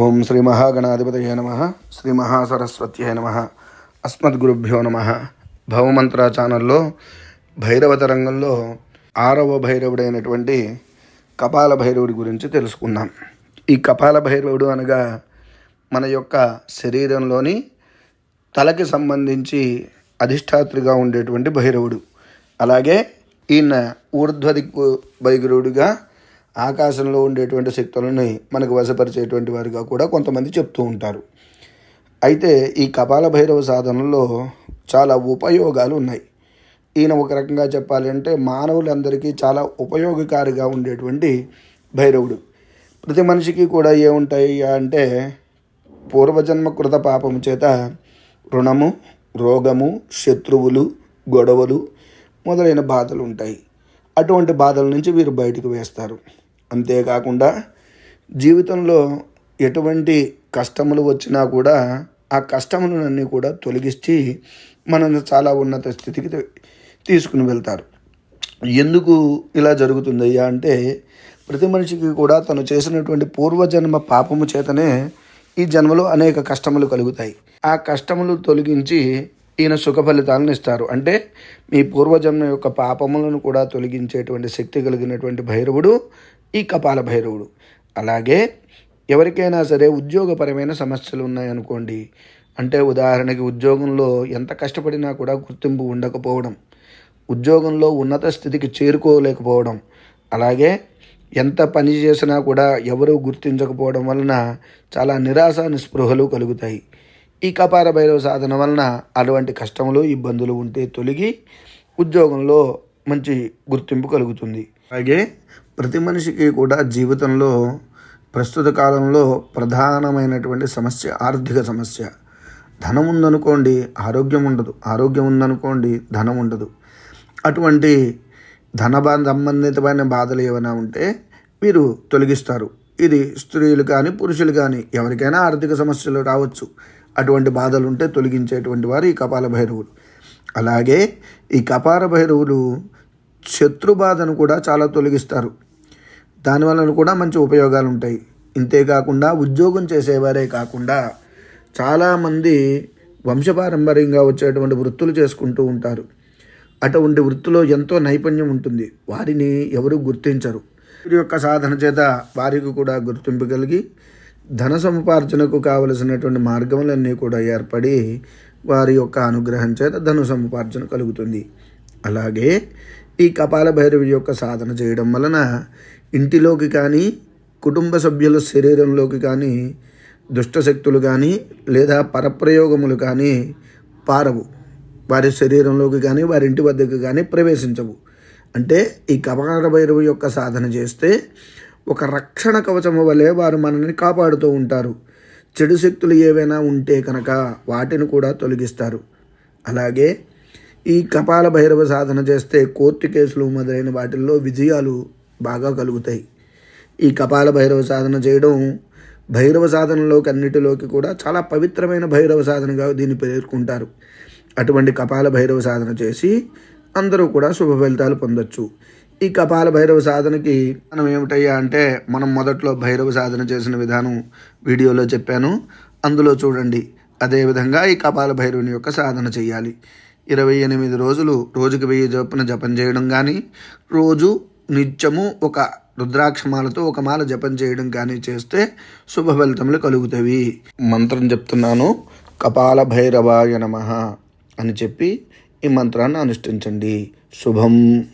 ఓం శ్రీ మహాగణాధిపతయ నమ శ్రీ మహాసరస్వత్యై నమ అస్మద్గురుభ్యో నమ. భవమంత్ర ఛానల్లో భైరవ తరంగంలో ఆరవ భైరవుడైనటువంటి కపాల భైరవుడి గురించి తెలుసుకుందాం. ఈ కపాల భైరవుడు అనగా మన యొక్క శరీరంలోని తలకి సంబంధించి అధిష్టాత్రిగా ఉండేటువంటి భైరవుడు. అలాగే ఈయన ఊర్ధ్వదిక్కు భైరవుడిగా ఆకాశంలో ఉండేటువంటి శక్తులని మనకు వశపరిచేటువంటి వారిగా కూడా కొంతమంది చెప్తూ ఉంటారు. అయితే ఈ కపాల భైరవ సాధనలో చాలా ఉపయోగాలు ఉన్నాయి. ఈయన ఒక రకంగా చెప్పాలి అంటే మానవులందరికీ చాలా ఉపయోగకారిగా ఉండేటువంటి భైరవుడు. ప్రతి మనిషికి కూడా ఏముంటాయి అంటే పూర్వజన్మ కృత పాపము చేత రుణము రోగము శత్రువులు గొడవలు మొదలైన బాధలు ఉంటాయి. అటువంటి బాధల నుంచి వీరు బయటకు వేస్తారు. అంతేకాకుండా జీవితంలో ఎటువంటి కష్టములు వచ్చినా కూడా ఆ కష్టములన్నీ కూడా తొలగించి మనల్ని చాలా ఉన్నత స్థితికి తీసుకుని వెళ్తారు. ఎందుకు ఇలా జరుగుతుందయ్యా అంటే ప్రతి మనిషికి కూడా తను చేసినటువంటి పూర్వజన్మ పాపము చేతనే ఈ జన్మలో అనేక కష్టములు కలుగుతాయి. ఆ కష్టములు తొలగించి ఈయన సుఖ ఫలితాలను ఇస్తారు. అంటే మీ పూర్వజన్మ యొక్క పాపములను కూడా తొలగించేటువంటి శక్తి కలిగినటువంటి భైరవుడు ఈ కపాల భైరవుడు. అలాగే ఎవరికైనా సరే ఉద్యోగపరమైన సమస్యలు ఉన్నాయనుకోండి అంటే ఉదాహరణకి ఉద్యోగంలో ఎంత కష్టపడినా కూడా గుర్తింపు ఉండకపోవడం ఉద్యోగంలో ఉన్నత స్థితికి చేరుకోలేకపోవడం అలాగే ఎంత పని చేసినా కూడా ఎవరూ గుర్తించకపోవడం వలన చాలా నిరాశ నిస్పృహలు కలుగుతాయి. ఈ కపార భైరవ సాధన వలన అటువంటి కష్టములు ఇబ్బందులు ఉంటే తొలగి ఉద్యోగంలో మంచి గుర్తింపు కలుగుతుంది. అలాగే ప్రతి మనిషికి కూడా జీవితంలో ప్రస్తుత కాలంలో ప్రధానమైనటువంటి సమస్య ఆర్థిక సమస్య. ధనం ఉందనుకోండి ఆరోగ్యం ఉండదు. ఆరోగ్యం ఉందనుకోండి ధనం ఉండదు. అటువంటి ధన సంబంధితమైన బాధలు ఏమైనా ఉంటే మీరు తొలగిస్తారు. ఇది స్త్రీలు కానీ పురుషులు కానీ ఎవరికైనా ఆర్థిక సమస్యలు రావచ్చు. అటువంటి బాధలు ఉంటే తొలగించేటువంటి వారు ఈ కపాల భైరవులు. అలాగే ఈ కపాల భైరవులు శత్రు బాధను కూడా చాలా తొలగిస్తారు. దానివల్ల కూడా మంచి ఉపయోగాలు ఉంటాయి ఇంతేకాకుండా ఉద్యోగం చేసేవారే కాకుండా చాలామంది వంశపారంపర్యంగా వచ్చేటువంటి వృత్తులు చేసుకుంటూ ఉంటారు. అటువంటి వృత్తిలో ఎంతో నైపుణ్యం ఉంటుంది. వారిని ఎవరు గుర్తించరు. వీరి యొక్క సాధన చేత వారికి కూడా గుర్తింపు కలిగి ధన సముపార్జనకు కావలసినటువంటి మార్గములన్నీ కూడా ఏర్పడి వారి యొక్క అనుగ్రహం చేత ధన సముపార్జన కలుగుతుంది. అలాగే ఈ కపాల భైరవి యొక్క సాధన చేయడం వలన ఇంటిలోకి కానీ కుటుంబ సభ్యుల శరీరంలోకి కానీ దుష్టశక్తులు కానీ లేదా పరప్రయోగములు కానీ పారవు. వారి శరీరంలోకి కానీ వారి ఇంటి వద్దకు కానీ ప్రవేశించవు. అంటే ఈ కపాల భైరవి యొక్క సాధన చేస్తే ఒక రక్షణ కవచము వలె వారు మనల్ని కాపాడుతూ ఉంటారు. చెడు శక్తులు ఏవైనా ఉంటే కనుక వాటిని కూడా తొలగిస్తారు. అలాగే ఈ కపాల భైరవ సాధన చేస్తే కోర్టు కేసులు మొదలైన వాటిల్లో విజయాలు బాగా కలుగుతాయి. ఈ కపాల భైరవ సాధన చేయడం భైరవ సాధనలోకి అన్నిటిలోకి కూడా చాలా పవిత్రమైన భైరవ సాధనగా దీన్ని పేర్కొంటారు. అటువంటి కపాల భైరవ సాధన చేసి అందరూ కూడా శుభ ఫలితాలు పొందొచ్చు. ఈ కపాల భైరవ సాధనకి మనం ఏమిటయ్యా అంటే మనం మొదట్లో భైరవ సాధన చేసిన విధానం వీడియోలో చెప్పాను. అందులో చూడండి. అదేవిధంగా ఈ కపాల భైరవుని యొక్క సాధన చేయాలి. ఇరవై ఎనిమిది రోజులు రోజుకి వెయ్యి చొప్పున జపం చేయడం కానీ రోజు నిత్యము ఒక రుద్రాక్షమాలతో ఒక మాల జపం చేయడం కానీ చేస్తే శుభ ఫలితములు కలుగుతాయి మంత్రం చెప్తున్నాను. కపాల భైరవాయ నమ అని చెప్పి ఈ మంత్రాన్ని అనుష్ఠించండి. శుభం.